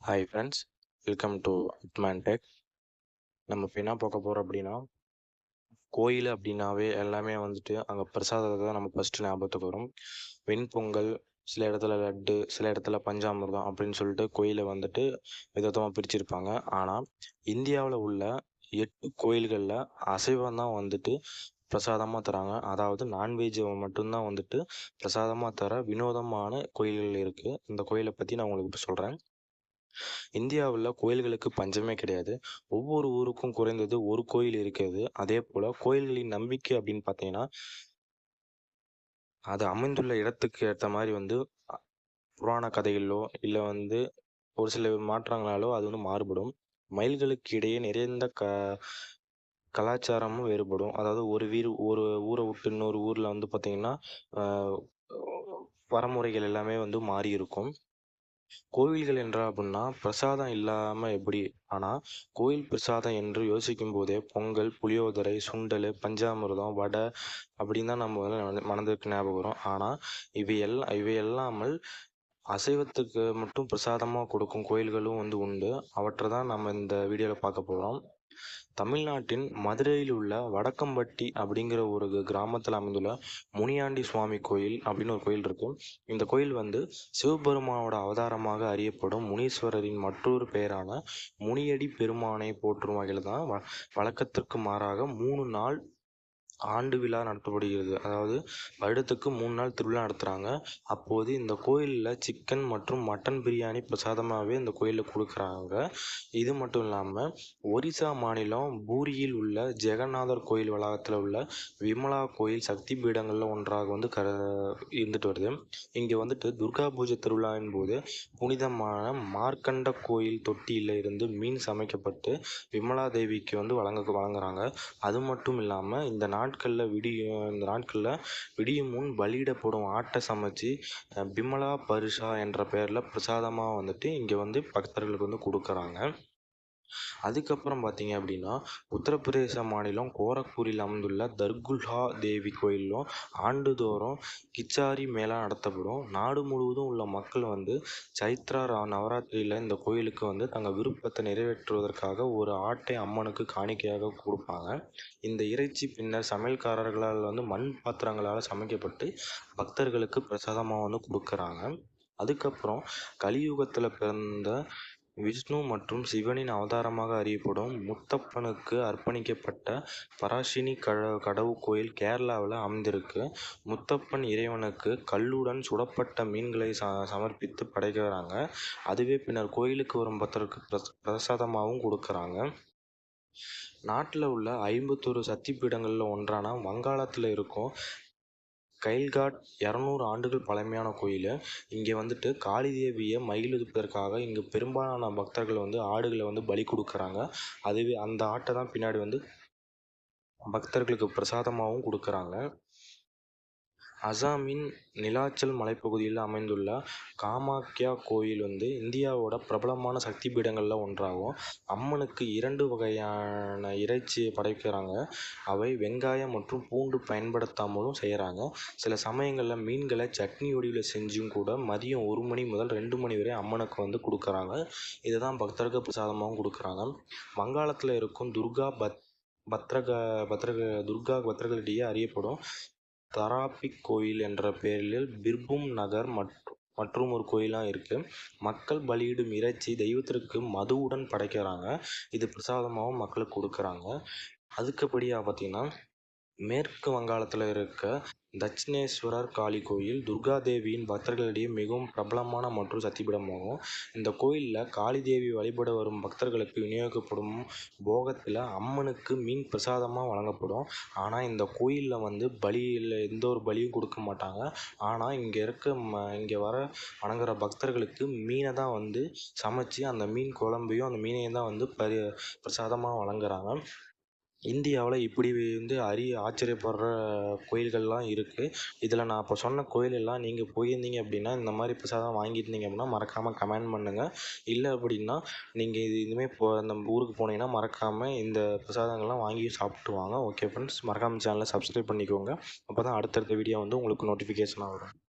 Hi friends welcome to Admon Tech நம்ம இப்போ என்ன பார்க்க போகிறோம் அப்படின்னா கோயில் அப்படின்னாவே எல்லாமே வந்துட்டு அங்கே பிரசாதத்தை தான் நம்ம ஃபஸ்ட்டு ஞாபகத்துக்கு வரும். வெண்பொங்கல் சில இடத்துல லட்டு சில இடத்துல பஞ்சாமிர்தம் அப்படின்னு சொல்லிட்டு கோயிலை வந்துட்டு விதத்தமாக பிரிச்சிருப்பாங்க. ஆனால் இந்தியாவில் உள்ள எட்டு கோயில்களில் அசைவம் தான் வந்துட்டு பிரசாதமாக தராங்க. அதாவது நான்வெஜ் மட்டும்தான் வந்துட்டு பிரசாதமாக தர வினோதமான கோயில்கள் இருக்குது இந்த கோயிலை பற்றி நான் உங்களுக்கு இப்போ சொல்கிறேன் இந்தியாவில் கோயில்களுக்கு பஞ்சமே கிடையாது. ஒவ்வொரு ஊருக்கும் குறைந்தது ஒரு கோயில் இருக்கிறது. அதே போல் கோயில்களின் நம்பிக்கை அப்படின்னு பார்த்தீங்கன்னா அது அமைந்துள்ள இடத்துக்கு ஏற்ற மாதிரி வந்து புராண கதைகளிலோ இல்லை வந்து ஒரு சில மாற்றங்களாலோ அது வந்து மாறுபடும். மயில்களுக்கு இடையே நிறைந்த க கலாச்சாரமும் வேறுபடும். அதாவது ஒரு வீர் ஒரு ஊரை விட்டு இன்னொரு ஊரில் வந்து பார்த்தீங்கன்னா வரமுறைகள் எல்லாமே வந்து மாறி இருக்கும் கோவில்கள் என்றால் அப்படின்னா பிரசாதம் இல்லாமல் எப்படி? ஆனால் கோயில் பிரசாதம் என்று யோசிக்கும் போதே பொங்கல் புளியோதரை சுண்டல் பஞ்சாமிர்தம் வடை அப்படின்னு தான் நம்ம வந்து மனதிற்கு ஞாபகம் வரும். ஆனால் இவை எல்லாம் இவை இல்லாமல் அசைவத்துக்கு மட்டும் பிரசாதமாக கொடுக்கும் கோயில்களும் வந்து உண்டு. அவற்றை தான் நம்ம இந்த வீடியோவில் பார்க்க போகிறோம் தமிழ்நாட்டின் மதுரையில் உள்ள வடக்கம்பட்டி அப்படிங்கிற ஒரு கிராமத்தில் அமைந்துள்ள முனியாண்டி சுவாமி கோயில் அப்படின்னு ஒரு கோயில் இருக்கும் இந்த கோயில் வந்து சிவபெருமானோட அவதாரமாக அறியப்படும் முனீஸ்வரரின் மற்றொரு பெயரான முனியடி பெருமானை போற்றும் வகையில் தான் வ வழக்கத்திற்கு மாறாக மூணு நாள் ஆண்டு விழா நடத்தப்படுகிறது. அதாவது வருடத்துக்கு மூணு நாள் திருவிழா நடத்துகிறாங்க அப்போது இந்த கோயிலில் சிக்கன் மற்றும் மட்டன் பிரியாணி பிரசாதமாகவே இந்த கோயிலில் கொடுக்குறாங்க. இது மட்டும் இல்லாமல் ஒரிசா மாநிலம் பூரியில் உள்ள ஜெகநாதர் கோயில் வளாகத்தில் உள்ள விமலா கோயில் சக்தி பீடங்களில் ஒன்றாக வந்து கர இருந்துட்டு வருது. இங்கே வந்துட்டு துர்கா பூஜை திருவிழாவின் போது புனிதமான மார்க்கண்ட கோயில் தொட்டியில் இருந்து மீன் சமைக்கப்பட்டு விமலா தேவிக்கு வந்து வழங்க வழங்குறாங்க. அது மட்டும் இல்லாமல் இந்த நாட்களில் விடிய இந்த நாட்களில் விடியும் முன் பலியிடப்படும் ஆட்டை சமைச்சு பிமலா பரிசா என்ற பெயரில் பிரசாதமாக வந்துட்டு இங்கே வந்து பக்தர்களுக்கு வந்து கொடுக்குறாங்க. அதுக்கப்புறம் பார்த்தீங்க அப்படின்னா உத்தரப்பிரதேச மாநிலம் கோரக்பூரில் அமைந்துள்ள தர்குல்ஹா தேவி கோயிலும் ஆண்டுதோறும் கிச்சாரி மேளா நடத்தப்படும். நாடு முழுவதும் உள்ள மக்கள் வந்து சைத்ரா ரா- நவராத்திரியில் இந்த கோயிலுக்கு வந்து தங்கள் விருப்பத்தை நிறைவேற்றுவதற்காக ஒரு ஆட்டை அம்மனுக்கு காணிக்கையாக கொடுப்பாங்க. இந்த இறைச்சி பின்னர் சமையல்காரர்களால் வந்து மண் பாத்திரங்களால் சமைக்கப்பட்டு பக்தர்களுக்கு பிரசாதமாக வந்து கொடுக்குறாங்க. அதுக்கப்புறம் கலியுகத்தில் பிறந்த விஷ்ணு மற்றும் சிவனின் அவதாரமாக அறியப்படும் முத்தப்பனுக்கு அர்ப்பணிக்கப்பட்ட பராசினி கட கடவு கோயில் கேரளாவில் அமைந்திருக்கு. முத்தப்பன் இறைவனுக்கு கல்லுடன் சுடப்பட்ட மீன்களை ச சமர்ப்பித்து படைக்கிறாங்க. அதுவே பின்னர் கோயிலுக்கு வரும் பக்தருக்கு பிரச பிரசாதமாகவும் கொடுக்குறாங்க. நாட்டில் உள்ள ஐம்பத்தொரு சக்தி பீடங்களில் ஒன்றான வங்காளத்தில் இருக்கும் கைல்காட் இரநூறு ஆண்டுகள் பழமையான கோயில். இங்கே வந்துட்டு காளி தேவியை மகிழ்விப்பதற்காக இங்கே பெரும்பாலான பக்தர்கள் வந்து ஆடுகளை வந்து பலி கொடுக்குறாங்க. அதுவே அந்த ஆட்டை தான் பின்னாடி வந்து பக்தர்களுக்கு பிரசாதமாகவும் கொடுக்குறாங்க. அசாமின் நிலாச்சல் மலைப்பகுதியில் அமைந்துள்ள காமாக்யா கோயில் வந்து இந்தியாவோட பிரபலமான சக்தி பீடங்களில் ஒன்றாகும். அம்மனுக்கு இரண்டு வகையான இறைச்சியை படைக்கிறாங்க. அவை வெங்காயம் மற்றும் பூண்டு பயன்படுத்தாமலும் செய்கிறாங்க சில சமயங்களில் மீன்களை சட்னி வடிவில் செஞ்சும் கூட மதியம் ஒரு மணி முதல் ரெண்டு மணி வரை அம்மனுக்கு வந்து கொடுக்குறாங்க. இதுதான் பக்தர்கள் பிரசாதமாகவும் கொடுக்குறாங்க. வங்காளத்தில் இருக்கும் துர்கா பத் பத்ரக பத்ரக துர்கா பத்ரகளிடையே அறியப்படும் தராபிக் கோயில் என்ற பெயரில் பிர்பூம் நகர் மற்றும் மற்றும் ஒரு கோயிலாக இருக்குது மக்கள் பலியிடும் இறைச்சி தெய்வத்திற்கு மதுவுடன் படைக்கிறாங்க. இது பிரசாதமாகவும் மக்களுக்கு கொடுக்குறாங்க. அதுக்குப்படியாக பார்த்தீங்கன்னா மேற்கு வங்காளத்தில் இருக்க தட்சிணேஸ்வரர் காளி கோயில் துர்கா தேவியின் பக்தர்களிடையே மிகவும் பிரபலமான மற்றும் சக்திபீடமாகும் இந்த கோயிலில் காளி தேவி வழிபட வரும் பக்தர்களுக்கு விநியோகிக்கப்படும் போகத்தில் அம்மனுக்கு மீன் பிரசாதமாக வழங்கப்படும். ஆனால் இந்த கோயிலில் வந்து பலியில் எந்த ஒரு பலியும் கொடுக்க மாட்டாங்க. ஆனால் இங்கே இருக்க ம இங்கே வர வணங்குற பக்தர்களுக்கு மீனை தான் வந்து சமைச்சு அந்த மீன் குழம்பையும் அந்த மீனையும் தான் வந்து பரி பிரசாதமாக வழங்குறாங்க. இந்தியாவில் இப்படி வந்து அரிய ஆச்சரியப்படுற கோயில்கள்லாம் இருக்குது இதில் நான் இப்போ சொன்ன கோயில் எல்லாம் நீங்கள் போயிருந்தீங்க அப்படின்னா இந்த மாதிரி பிரசாதம் வாங்கியிருந்தீங்க அப்படின்னா மறக்காமல் கமெண்ட் பண்ணுங்கள் இல்லை அப்படின்னா நீங்கள் இது இனிமேல் இப்போ அந்த ஊருக்கு போனீங்கன்னா மறக்காமல் இந்த பிரசாதங்கள்லாம் வாங்கி சாப்பிட்டு வாங்க. ஓகே ஃப்ரெண்ட்ஸ் மறக்காமல் சேனலை சப்ஸ்கிரைப் பண்ணிக்கோங்க. அப்போ தான் அடுத்தடுத்த வீடியோ வந்து உங்களுக்கு நோட்டிஃபிகேஷனாக வரும்.